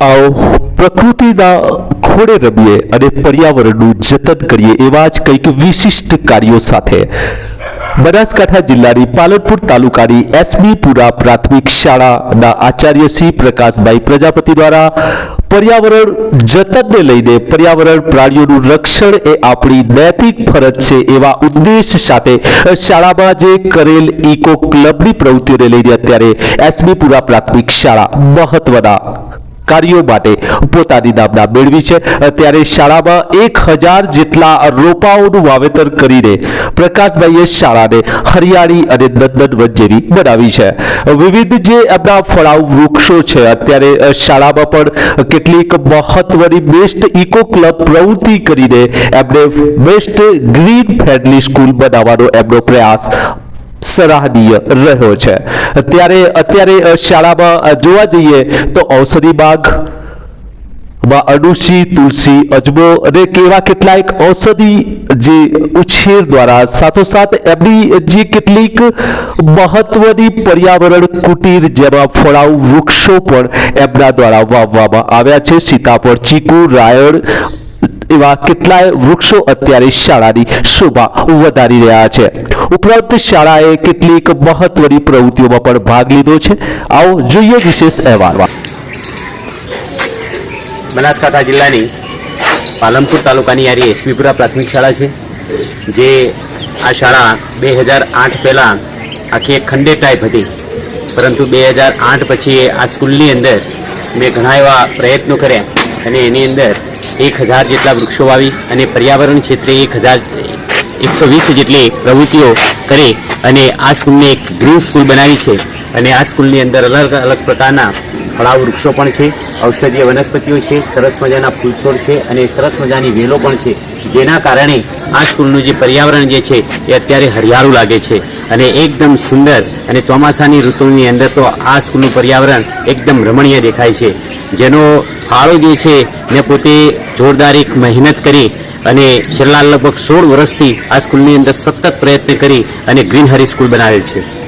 આવો, પ્રકૃતિના ખોડે રમીએ અને પર્યાવરણનું જતન કરીએ એવા જ કંઈક વિશિષ્ટ કાર્યો સાથે. બનાસકાંઠા જિલ્લાની પાલનપુર તાલુકાની એસબીપુરા પ્રાથમિક શાળાના આચાર્ય શ્રી પ્રકાશભાઈ પ્રજાપતિ દ્વારા પર્યાવરણ જતનને લઈને પર્યાવરણ પ્રાણીઓનું રક્ષણ એ આપણી નૈતિક ફરજ છે એવા ઉદ્દેશ સાથે શાળામાં જે કરેલ ઇકો ક્લબની પ્રવૃત્તિઓને લઈને અત્યારે એસબીપુરા પ્રાથમિક શાળા મહત્વના કાર્યો માટે પોતાની નામના મેળવી છે. ત્યારે શાળામાં એક હજાર જેટલા રોપાઓનું વાવેતર કરીને પ્રકાશભાઈએ શાળાને હરિયાળી અને નંદનવન જેવી બનાવી છે. વિવિધ જે એમના ફળાઉ વૃક્ષો છે, અત્યારે શાળામાં પણ કેટલીક મહત્વની બેસ્ટ ઇકો ક્લબ પ્રવૃત્તિ કરીને એમને બેસ્ટ ગ્રીન ફ્રેન્ડલી સ્કૂલ બનાવવાનો એમનો પ્રયાસ સરાહનીય રહ્યો છે. ત્યારે અત્યારે શાળામાં જોવા જઈએ તો ઔષધિ બાગમાં તુલસી, અજમો અને કેવા કેટલાક ઔષધિ જે ઉછેર દ્વારા સાથોસાથ એમની જે કેટલીક મહત્વની પર્યાવરણ કુટીર જેમાં ફળાઉ વૃક્ષો પણ એમના દ્વારા વાવવામાં આવ્યા છે. સીતાફળ, ચીકુ, રાયણ એવા કેટલાય વૃક્ષો અત્યારે શાળાની શોભા વધારી રહ્યા છે. ઉપરાંત શાળાએ કેટલીક મહત્વની પ્રવૃત્તિઓમાં પણ ભાગ લીધો છે. આવો જોઈએ વિશેષ અહેવાલ બનાસકાંઠા જિલ્લાની પાલનપુર તાલુકાની યારી એસપીપુરા પ્રાથમિક શાળા છે, જે આ શાળા બે હજાર આઠ પહેલાં આખી એક ખંડે ટાઈપ હતી. પરંતુ બે હજાર આઠ પછી આ સ્કૂલની અંદર મેં ઘણા એવા પ્રયત્નો કર્યા અને એની અંદર એક હજાર જેટલા વૃક્ષો વાવી અને પર્યાવરણ ક્ષેત્રે એક હજાર એકસો વીસ જેટલી પ્રવૃત્તિઓ કરે અને આ સ્કૂલને એક ગ્રીન સ્કૂલ બનાવી છે. અને આ સ્કૂલની અંદર અલગ અલગ પ્રકારના ફળાવ વૃક્ષો પણ છે, ઔષધીય વનસ્પતિઓ છે, સરસ મજાના ફૂલછોડ છે અને સરસ મજાની વેલો પણ છે. જેના કારણે આ સ્કૂલનું જે પર્યાવરણ જે છે એ અત્યારે હરિયાળું લાગે છે. અને એકદમ સુંદર અને ચોમાસાની ઋતુની અંદર તો આ સ્કૂલનું પર્યાવરણ એકદમ રમણીય દેખાય છે. જેનો ફાળો જે છે, મેં પોતે જોરદાર એક મહેનત કરી અને છેલ્લા લગભગ સોળ વર્ષથી આ સ્કૂલની અંદર સતત પ્રયત્ન કરી અને ગ્રીન હરી સ્કૂલ બનાવેલ છે.